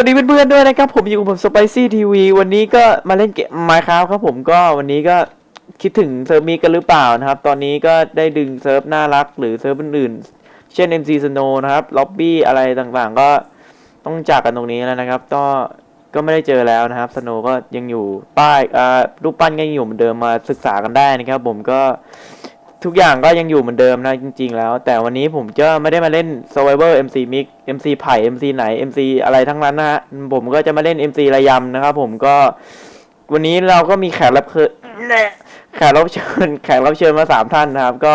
วัสดีเพื่อนๆด้วยนะครับผมอยู่กับผม Spicy TV วันนี้ก็มาเล่นเกม Minecraft ครับผมก็วันนี้ก็คิดถึงเซิร์ฟมีกันหรือเปล่านะครับ ตอนนี้ก็ได้ดึงเซิร์ฟน่ารัก หรือเซิร์ฟอื่นๆเช่น MC Snow นะครับล็อบบี้อะไรต่างๆ ก็ต้องจากกันตรงนี้แล้วนะครับ ก็ก็ไม่ได้เจอแล้วนะครับสโนก็ยังอยู่ป้ายอ่ารูปปั้นก็ยังอยู่เหมือนเดิมมาศึกษากันได้นะครับ ผมก็ ทุกอย่างก็ยังอยู่เหมือนเดิมนะจริง ๆ แล้ว แต่วันนี้ผมจะไม่ได้มาเล่น Survivor MC Mix MC ไผ่ MC ไหน MC อะไรทั้งนั้นนะฮะผมก็จะมาเล่น MC ระยำนะครับผมก็ วันนี้เราก็มีแขกรับเชิญแขกรับเชิญแขกรับเชิญมาสามท่านนะครับ ก็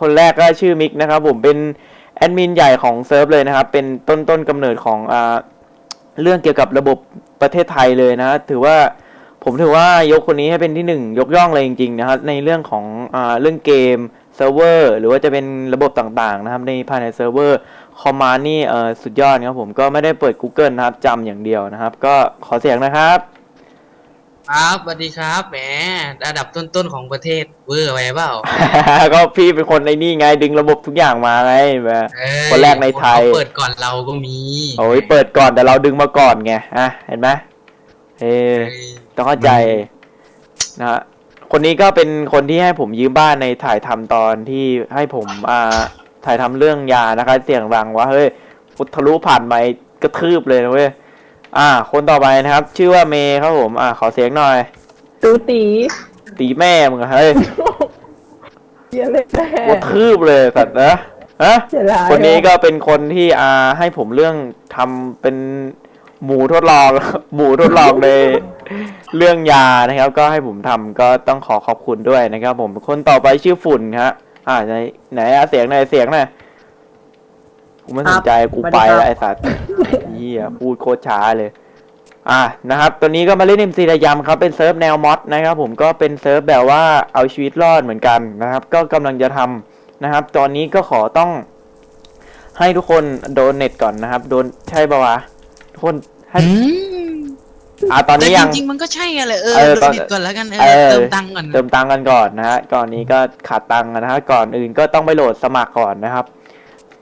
คนแรกก็ชื่อมิกนะครับ ผมเป็นแอดมินใหญ่ของเซิร์ฟเลยนะครับ เป็นต้นต้นกำเนิดของอ่าเรื่องเกี่ยวกับระบบประเทศไทยเลยนะ ถือว่า ผมถือว่ายกคนนี้ให้เป็นที่หนึ่งยกย่องเลยจริงๆนะครับในเรื่องของอ่าเรื่องเกมเซิร์ฟเวอร์หรือว่าจะเป็นระบบต่างๆนะครับในภายในเซิร์ฟเวอร์คอมมานนี่เอ่อสุดยอดครับผมก็ไม่ได้เปิด Google นะครับจำอย่างเดียวนะครับ ก็ขอเสียงนะครับ ครับสวัสดีครับแหมระดับต้นๆของประเทศเวอร์ไปเปล่า ก็พี่เป็นคนในนี่ไงดึงระบบทุกอย่างมาไงแบบเอ้ยคนแรกในไทยเขาเปิดก่อนเราก็มีโอ้ยเปิดก่อนแต่เราดึงมาก่อนไงอะเห็นไหม เฮ้เอ้ยต้องเข้าใจนะฮะคนนี้ก็เป็นคนที่ให้ผมยืมบ้านในถ่ายทำตอนที่ให้ผมอ่าถ่ายทำเรื่องยานะคะเสียงดังว่าเฮ้ยพุททะลุผ่านไปกระทืบเลยนะเว้ยอ่า คนต่อไปนะครับ ชื่อว่าเมย์ครับผม อ่า ขอเสียงหน่อย ตูตี ตีแม่มึงอะเฮ้ยเยอะเลยแม่กระทืบเลยสัตว์นะฮะเสียดายคนนี้ก็เป็นคนที่อ่าให้ผมเรื่องทำเป็น หมูทดลอง หมูทดลองในเรื่องยานะครับ ก็ให้ผมทำก็ต้องขอขอบคุณด้วยนะครับ ผมคนต่อไปชื่อฝุ่นฮะอ่าไหนไหนอะเสียงไหนอยเสียงหน่อยกูไม่สนใจกูไปแล้วไอ้สัตว์เหี้ยพูดโคตรช้าเลย อ่านะครับตัวนี้ก็มาเล่น MC ระยำครับเป็นเซิร์ฟแนวมอดนะครับ ผมก็เป็นเซิร์ฟแบบว่าเอาชีวิตรอดเหมือนกันนะครับ ก็กำลังจะทำนะครับ ตอนนี้ก็ขอต้องให้ทุกคนโดนเน็ตก่อนนะครับ โดนใช่ปะวะทุกคน ให้อืมอ่าตอนนี้ยังแต่จริงๆมันก็ใช่อะแหละเออเออตอนโดนดิดก่อนแล้วกันเอเออ อเติมตังค์ก่อนเติมตังค์กันก่อนนะฮะ ก่อนนี้ก็ขาดตังค์นะฮะ ก่อนอื่นก็ต้องไปโหลดสมัครก่อนนะครับ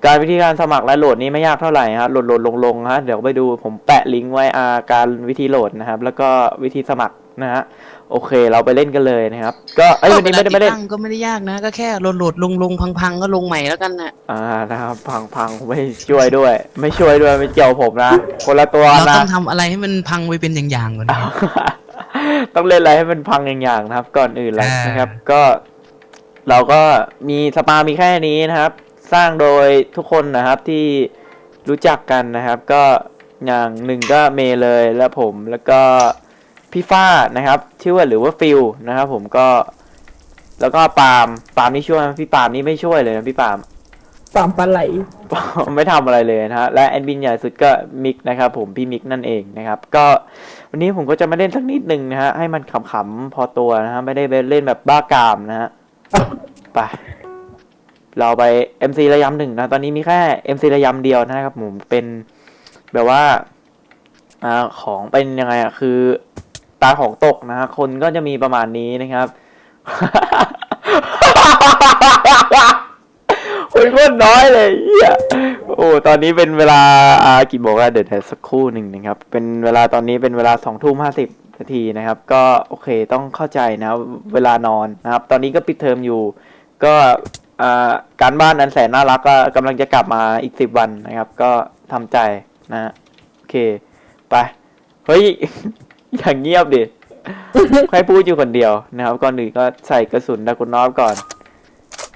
การวิธีการสมัครและโหลดนี้ไม่ยากเท่าไหร่ฮะโหลดโหลดลงลงฮะ เดี๋ยวไปดูผมแปะลิงก์ไว้อาการวิธีโหลดนะครับ แล้วก็วิธีสมัคร นะฮะโอเคเราไปเล่นกันเลยนะครับ ก็เอ้ยวันนี้ไม่ได้ไม่ได้ติตั้งก็ไม่ได้ยากนะ ก็แค่โหลดโหลดลงลงพังๆก็ลงใหม่แล้วกันนะอ่านะครับพังพังไม่ช่วยด้วย ไม่ช่วยด้วยไม่เกี่ยวผมนะคนละตัวเรานะ ต้องทำอะไรให้มันพังไปเป็นอย่างๆก่อนนะ ต้องเล่นอะไรให้มันพังอย่างๆนะครับ ก่อนอื่นเลยอ่าน นะครับ ก็ เราก็มีสปา มีแค่นี้นะครับ สร้างโดยทุกคนนะครับที่รู้จักกันนะครับ ก็อย่างหนึ่งก็เมย์เลยแล้วผมแล้วก็ พี่ฟ้านะครับ ชื่อว่าหรือว่าฟิลนะครับ ผมก็ แล้วก็ปาล์มปาล์มนี่ช่วยไหมพี่ปาล์มนี่ไม่ช่วยเลยนะพี่ปาล์มปามปลาไหลไม่ทำอะไรเลยนะฮะและแอดมินใหญ่สุดก็มิกนะครับ ผมพี่มิกนั่นเองนะครับ ก็วันนี้ผมก็จะมาเล่นสักนิดหนึ่งนะฮะให้มันขำๆพอตัวนะฮะไม่ได้ไปเล่นแบบบ้ากามนะฮะไปเราไป MC ระยำหนึ่งนะ ตอนนี้มีแค่ MC ระยำเดียวนะครับผมเป็นแบบว่าอ่าของเป็นยังไงอะคือ ตาของตกนะฮะคนก็จะมีประมาณนี้นะครับคนโคตรน้อยเลยเียโอ้ตอนนี้เป็นเวลาอ่ากี่โมงแล้วเดี๋ยวเดี๋ยวสักครู่หนึ่งนะครับ เป็นเวลาตอนนี้เป็นเวลาสองทุ่มห้าสิบนาทีนะครับ ก็โอเคต้องเข้าใจนะครับเวลานอนนะครับ ตอนนี้ก็ปิดเทอมอยู่ ก็อ่าการบ้านอันแสนน่ารักก็กำลังจะกลับมาอีกสิบวันนะครับ ก็ทำใจนะโอเค ไป เฮ้ย อย่างเงียบดิให้พูดอยู่คนเดียวนะครับ ก่อนอื่นก็ใส่กระสุนดากุนอฟก่อน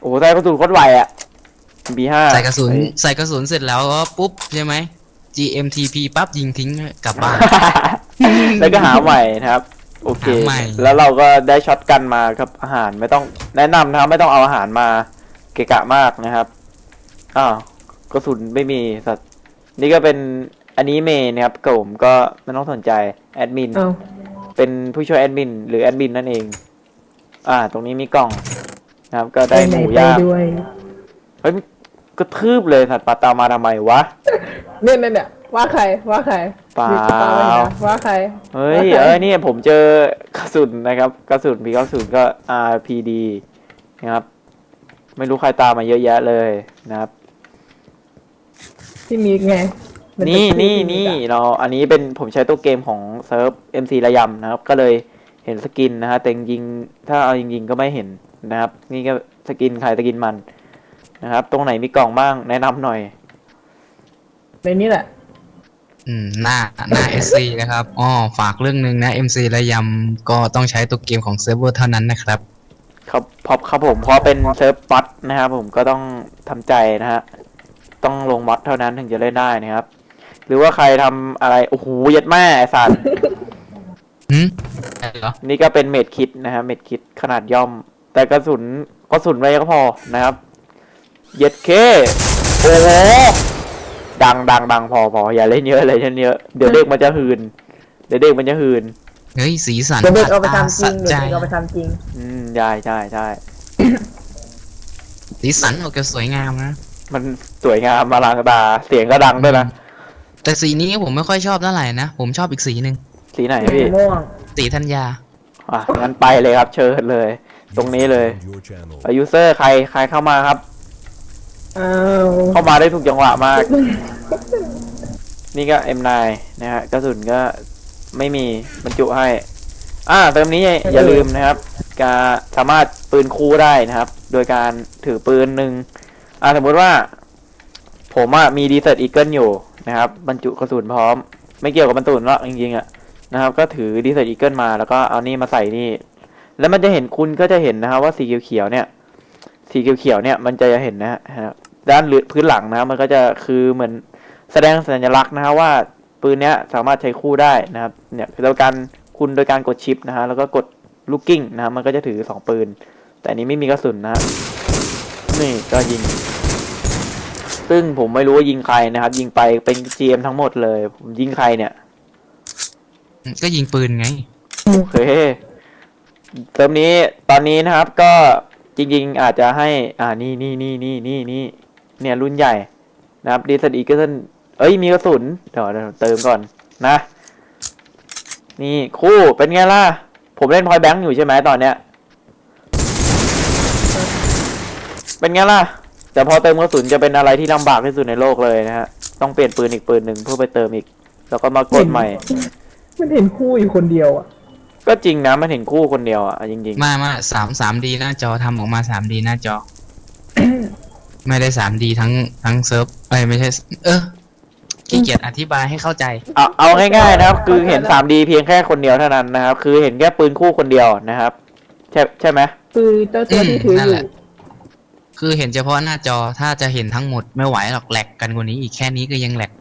โอ้โหใส่กระสุนโคตรไวอะ B5 ใส่กระสุนเฮ้ยใส่กระสุนเสร็จแล้วก็ปุ๊บใช่ไหม GMTP ปั๊บยิงทิ้งกลับบ้านแล้วก็หาใหม่นะครับ โอเคหาใหม่แล้วเราก็ได้ช็อตกันมาครับอาหารไม่ต้องแนะนำนะครับ ไม่ต้องเอาอาหารมาเกะกะมากนะครับอ้าวกระสุนไม่มีสัตว์นี่ก็เป็น อันนี้เมย์นะครับกับผมก็ไม่ต้องสนใจแอดมินเอ้าเป็นผู้ช่วยแอดมินหรือแอดมินนั่นเอง อ่า ตรงนี้มีกล่องนะครับ ก็ได้หมูปนย่างด้วยเฮ้ยกระทืบเลยสัตว์ปลาตามมาทำไมวะ เนี่ยเนี่ยเนี่ยว่าใครว่าใครเปล่าหยุดตมไปนะว่าใครเฮ้ยว่าใครเอ้ยนี่ผมเจอกระสุนนะครับ กระสุนมีกระสุนก็ RPD นะครับ ไม่รู้ใครตามมาเยอะแยะเลยนะครับ พี่มิกไงมัจะ นี่ขึ้นี่นี่อีกอะเราอันนี้เป็นผมใช้ตัวเกมของเซิร์ฟ MC ระยำนะครับ ก็เลยเห็นสกินนะฮะแต่จริงๆถ้าเอาจริงๆก็ไม่เห็นนะครับ นี่ก็สกินใครสกินมันนะครับ ตรงไหนมีกล่องบ้างแนะนำหน่อย ในนี้แหละ อืมหน้าหน้า SC นะครับอ๋อฝากเรื่องหนึ่งนะ MC ระยำก็ต้องใช้ตัวเกมของเซิร์ฟเวอร์เท่านั้นนะครับครับพอครับผมเพราะเป็นเซิร์ฟมอดนะครับผมก็ต้องทำใจนะฮะต้องลงมอดเท่านั้นถึงจะเล่นได้นะครับ หรือว่าใครทำอะไร โอ้โหยัดแม่ไอ้สัตว์ หืมอะไรเหรอนี่ก็เป็นเม็ดคิดนะฮะเม็ดคิดขนาดย่อม แต่กระสุนกระสุนไว้ก็พอนะครับ เย็ดเค โอ้โห ดังดังดังพอพออย่าเล่นเยอะเลยเล่นเยอะเดี๋ยวเด็กมันจะหืน เดี๋ยวเด็กมันจะหืน เฮ้ยสีสันเดี๋ยวเด็กเอาไปตทำจริงสะเดี๋ยวใจเด็กเอาไปทำจริง อืมใช่ใช่ใช่สีสันออกจะสวยงามนะมันสวยงามมาลางตาเสียงก็ดังด้วยนะ แต่สีนี้ผมไม่ค่อยชอบเท่าไหร่นะ ผมชอบอีกสีหนึ่งสีไหนพี่ ม่วงสีธัญญา อะงั้นไปเลยครับ เชิญเลย ตรงนี้เลย Your channel. อายุเซอร์ใครใครเข้ามาครับ อ้าวเข้ามาได้ถูกจังหวะมาก นี่ก็ M9 นะฮะกระสุนก็ไม่มีบรรจุให้ อ่าเติมนี้อย่าอย่าลืมนะครับ การสามารถปืนคู่ได้นะครับ โดยการถือปืนหนึ่งอ่าสมมติว่า ผมอะมีดีเซตอีเกิลอยู่ นะครับ บรรจุกระสุนพร้อม ไม่เกี่ยวกับบรรจุหรอกจริงๆอะนะครับ ก็ถือดีเซตอีเกิลมาแล้วก็เอานี่มาใส่นี่ แล้วมันจะเห็นคุณก็จะเห็นนะครับว่าสีเขียวๆเนี่ย สีเขียวๆเนี่ยมันจะเห็นนะฮะด้านพื้นหลังนะมันก็จะคือเหมือนแสดงสัญลักษณ์นะครับว่าปืนเนี้ยสามารถใช้คู่ได้นะครับ เนี่ยโดยการคุณโดยการกดชิปนะฮะแล้วก็กดลูกกิ้งนะมันก็จะถือสองปืน แต่นี้ไม่มีกระสุนนะนี่ก็ยิง ซึ่งผมไม่รู้ว่ายิงใครนะครับ ยิงไปเป็น GM ทั้งหมดเลย ผมยิงใครเนี่ย ก็ยิงปืนไง โอเคเทอมนี้ตอนนี้นะครับ ก็จริง ๆ อาจจะให้ อ่านี่นี่นี่นี่นี่นี่เนี่ยรุ่นใหญ่นะครับดีสดีก็นเอ้ยมีกระสุนเดี๋ยวเดี๋ยวเติมก่อนนะ นี่คู่เป็นไงล่ะ ผมเล่นพอยแบงค์อยู่ใช่ไหมตอนเนี้ย เป็นไงล่ะ แต่พอเติมกระสุนจะเป็นอะไรที่ลำบากที่สุดในโลกเลยนะฮะ ต้องเปลี่ยนปืนอีกปืนหนึ่งเพื่อไปเติมอีก แล้วก็มากดใหม่ มันเห็นคู่อยู่คนเดียวอะ ก็จริงนะมันเห็นคู่คนเดียวอะจริงมามาสามสามดีหน้าจอทำออกมาสามดีหน้าจอ ไม่ได้สามดีทั้งทั้งเซิร์ฟเอ้ยไม่ใช่ เออขี้เกียจอธิบายให้เข้าใจๆเอาเอาง่ายๆนะครับ คือเห็น 3D เพียงแค่คนเดียวเท่านั้นนะครับ คือเห็นแค่ปืนคู่คนเดียวนะครับ ใช่ใช่ไหมคือเจ้าตัวที่ถือนั่อนแหยู่ละ คือเห็นเฉพาะหน้าจอถ้าจะเห็นทั้งหมดไม่ไหวหรอกแหลกกันกว่านี้อีกแค่นี้ก็ยังแหลก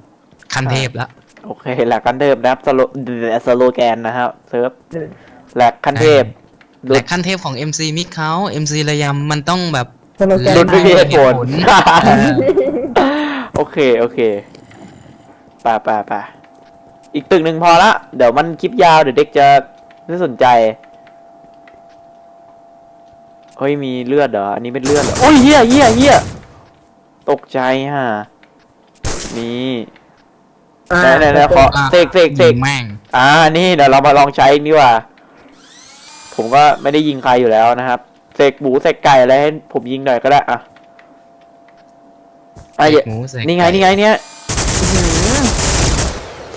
ขั้นเทพแล้ว โอเคแหลกขั้นเทพนะครับสโลสโลแกนนะครับเซิร์ฟแหลกขั้นเทพแหลกขั้นเทพของ MC มิกเขา MC ระยำมันต้องแบบสโลแกนหลุดไม่มีเหตุผลเออโอเคโอเคไป่าป่าป่าอีกตึกหนึ่งพอละ เดี๋ยวมันคลิปยาวเดี๋ยวเด็กจะไม่สนใจ เฮ้ยมีเลือดเหรออันนี้เป็นเลือดเหรอโอ้ยเหี้ยเหี้ยเหี้ยตกใจฮะนี่อ่าไหนไหนไหนขอเสกเสกเสยิกงแม่งอ่านี่เดี๋ยวเรามาลองใช้ดีกว่า ผมก็ไม่ได้ยิงใครอยู่แล้วนะครับเสกหมูเสกไก่อะไรให้ผมยิงหน่อยก็ได้อะไอ้หมูใส่นี่ไงนี่ไงเนี่ยอื้อหือ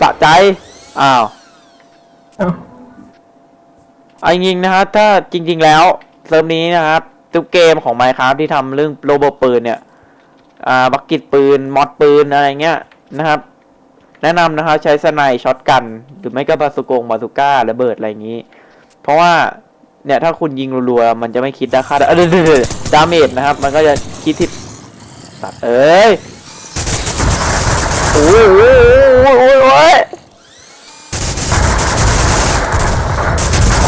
สะใจอ้าว เอ้า เอาจริงๆนะครับถ้าจริง ๆ แล้ว เซิร์ฟนี้นะครับทุกเกมของ Minecraft ที่ทำเรื่องโรบอปืนเนี่ยอ่าบักกิตปืนมอดปืนอะไรเงี้ยนะครับ แนะนำนะครับใช้สไนช็อตกัน หรือไม่ก็บาสุโกงบาสุก้าระเบิดอะไรอย่างนี้ เพราะว่าเนี่ยถ้าคุณยิงรัวๆมันจะไม่คิดราคาเออดาเมจนะครับ มันก็จะคิดที่ตัดเอ้ยโอ้ยโอ้ยโอ้ยโอ้ยโอ้ย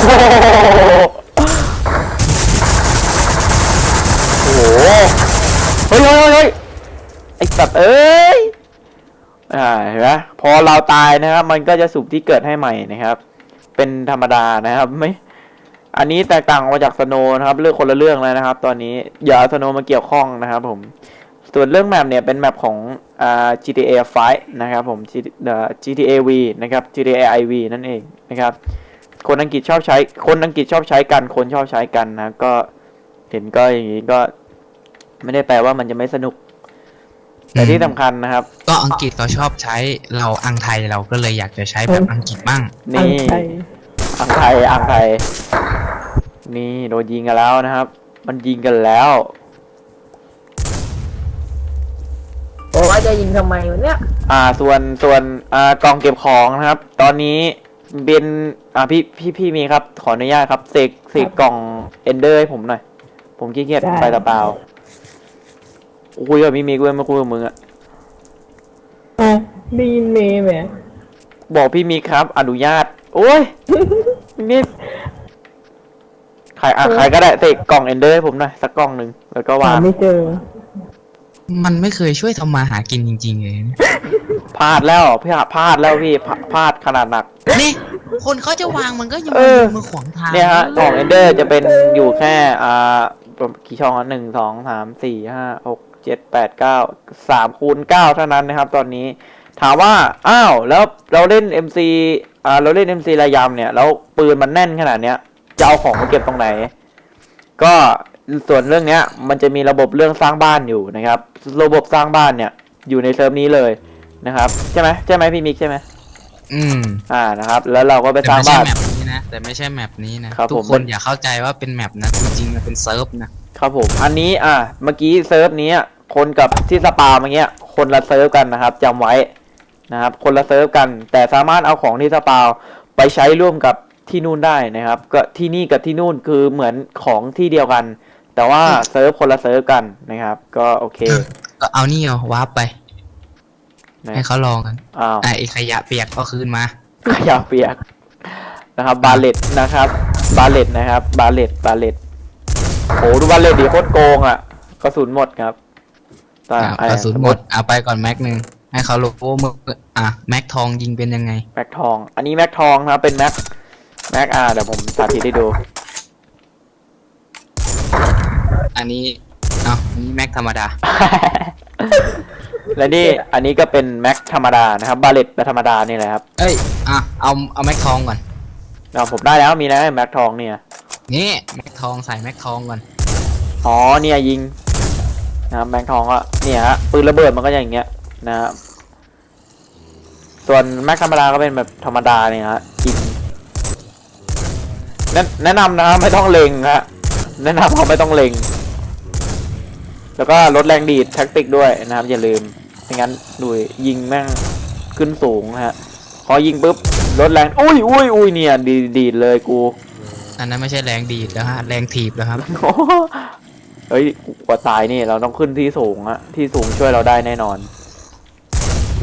โอ้โหโอ้โหเฮ้ยเฮ้ยเฮ้ยไอ้สัตว์เอ้ย อ่าเห็นไหม พอเราตายนะครับ มันก็จะสูบที่เกิดให้ใหม่นะครับ เป็นธรรมดานะครับไม่อันนี้แตกต่างออกมาจากสโนนะครับ เรื่องคนละเรื่องแล้วนะครับ ตอนนี้อย่าเอาสโนมาเกี่ยวข้องนะครับ ผม ส่วนเรื่องแมปเนี่ยเป็นแมปของอ่า GTA 5นะครับ ผม GTA V นะครับ GTA IV นั่นเองนะครับ คนอังกฤษชอบใช้ คนอังกฤษชอบใช้กัน คนชอบใช้กันนะก็เห็นก็อย่างนี้ก็ ไม่ได้แปลว่ามันจะไม่สนุก แต่ที่สำคัญนะครับ ก็อังกฤษเขาชอบใช้เราอังไทยเราก็เลยอยากจะใช้แบบอังกฤษบ้าง นี่ อังไทยอังไทยอังไทยนี่โดนยิงกันแล้วนะครับ มันยิงกันแล้ว โอ้ว่าจะยิงทำไมวะเนี่ย อ่าส่วนส่วนอ่ากล่องเก็บของนะครับ ตอนนี้เป็นอ่าพี่พี่พี่มีครับ ขออนุญาตครับเสกเสกกล่องเอนเดอร์ให้ผมหน่อย ผมขี้เกียจไปตะเปล่า คุยกับพี่มีกูไม่คุยกับมึงอะอะได้ยินเมย์ไหมบอกพี่มีครับ อนุญาต โอ้ยนี่ใครอะใครก็ได้เสกกล่องเอนเดอร์ให้ผมหน่อยสักกล่องหนึ่งแล้วก็วาหางไม่เจอ มันไม่เคยช่วยทำมาหากินจริงๆเลยเนี่ยพลาดแล้วพี่พลาดแล้วพี่พลาพลาดขนาดหนัก นี่ คนเขาจะวางมันก็ยังเออมาขวางทางเนี่ยฮะกล่องเอนเดอร์จะเป็นอยู่แค่อ่ากี่ช่องหนึ่งสองสามสี่ห้าหก เจ็ดแปดเก้าสามคูณเก้าเท่านั้นนะครับ ตอนนี้ถามว่า อ้าว แล้วเราเล่น MC อ่าเราเล่น MC ระยำเนี่ย แล้วปืนมันแน่นขนาดเนี้ย จะเอาของมาเก็บตรงไหน ก็ส่วนเรื่องเนี้ย มันจะมีระบบเรื่องสร้างบ้านอยู่นะครับ ระบบสร้างบ้านเนี่ย อยู่ในเซิร์ฟนี้เลยนะครับ ใช่ไหมใช่ไหมพี่มิกใช่ไหมอืม อ่านะครับ แล้วเราก็ไปแต่สร้างไม่ใช่บ้านแมปนี้นะแต่ไม่ใช่แมปนี้นะครับทุผกมคนอย่าเข้าใจว่าเป็นแมปนะจริงๆมันเป็นเซิร์ฟนะ ครับผม อันนี้อะเมื่อกี้เซิร์ฟนี้อะคนกับที่สปาเมื่อกี้คนละเซิร์ฟกันนะครับจำไว้นะครับ คนละเซิร์ฟกัน แต่สามารถเอาของที่สปาไปใช้ร่วมกับที่นู่นได้นะครับ ก็ที่นี่กับที่นู่นคือเหมือนของที่เดียวกัน แต่ว่าเซิร์ฟคนละเซิร์ฟกันนะครับ ก็โอเค ก็เอานี่เอาวาร์ปไปนะให้เขาลองกันอ้าวอะไอขยะเปียกก็คืนมา ขยะเปียกนะครับ บาเลตนะครับ บาเลตนะครับ บาเลตบาเลต โอ้ดูบาเลตดีโคตรโกงอะกระสุนหมดครับอะอะกระสุนหมดเอาไปก่อนแม็กหนึ่งให้เขารู้ว่ามืออะแม็กทองยิงเป็นยังไง แม็กทอง อันนี้แม็กทองนะครับเป็นแม็กแม็กอาเดี๋ยวผมสาธิตให้ดู อันนี้เอาอันนี้แม็กธรรมดา และนี่อันนี้ก็เป็นแม็กธรรมดานะครับบาเลตแบบธรรมดานี่แหละครับเอ้ยอะเอาเอาแม็กทองก่อนเอาผมได้แล้วมีแล้วแม็กทองเนี่ย นี่แม็กทองใส่แม็กทองก่อนอ๋อเนี่ยยิงนะครับแม็กทองก็เนี่ยฮะปืนระเบิดมันก็อย่างเงี้ยนะครับส่วนแม็กธรรมดาก็เป็นแบบธรรมดาเนี่ยฮะยิงแนะแนะนำนะครับไม่ต้องเล็งฮะแนะนำเขาไม่ต้องเล็ง แล้วก็ลดแรงดีดแท็กติกด้วยนะครับ อย่าลืมไม่งั้นดูยิงแม่งขึ้นสูงฮะพอยิงปุ๊บลดแรงอุ้ยอุ้ยอุ้ยเนี่ยดีดดีดเลยกู อันนั้นไม่ใช่แรงดีดแล้วฮะแรงถีบแล้วครับ เฮ้ยกว่าตายนี่เราต้องขึ้นที่สูงอะที่สูงช่วยเราได้แน่นอน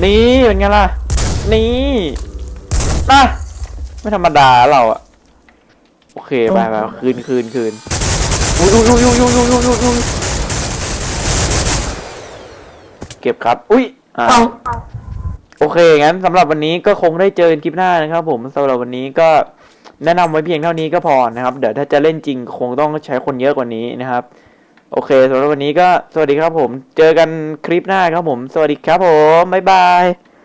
นี่เป็นไงล่ะ นี่นะไม่ธรรมดาเราอะโอเคไปไปคืนคืนคืนอุ้ยอุ้ยอุ้ยอุ้ยอุ้ยอุ้ยอุ้ยเก็บครับ อุ้ยอ่าโอเคงั้นสำหรับวันนี้ก็คงได้เจอกันคลิปหน้านะครับผมสำหรับวันนี้ก็ แนะนำไว้เพียงเท่านี้ก็พอนะครับ เดี๋ยวถ้าจะเล่นจริงคงต้องใช้คนเยอะกว่านี้นะครับ โอเคสำหรับวันนี้ก็สวัสดีครับผม เจอกันคลิปหน้าครับผม สวัสดีครับผม บ๊ายบาย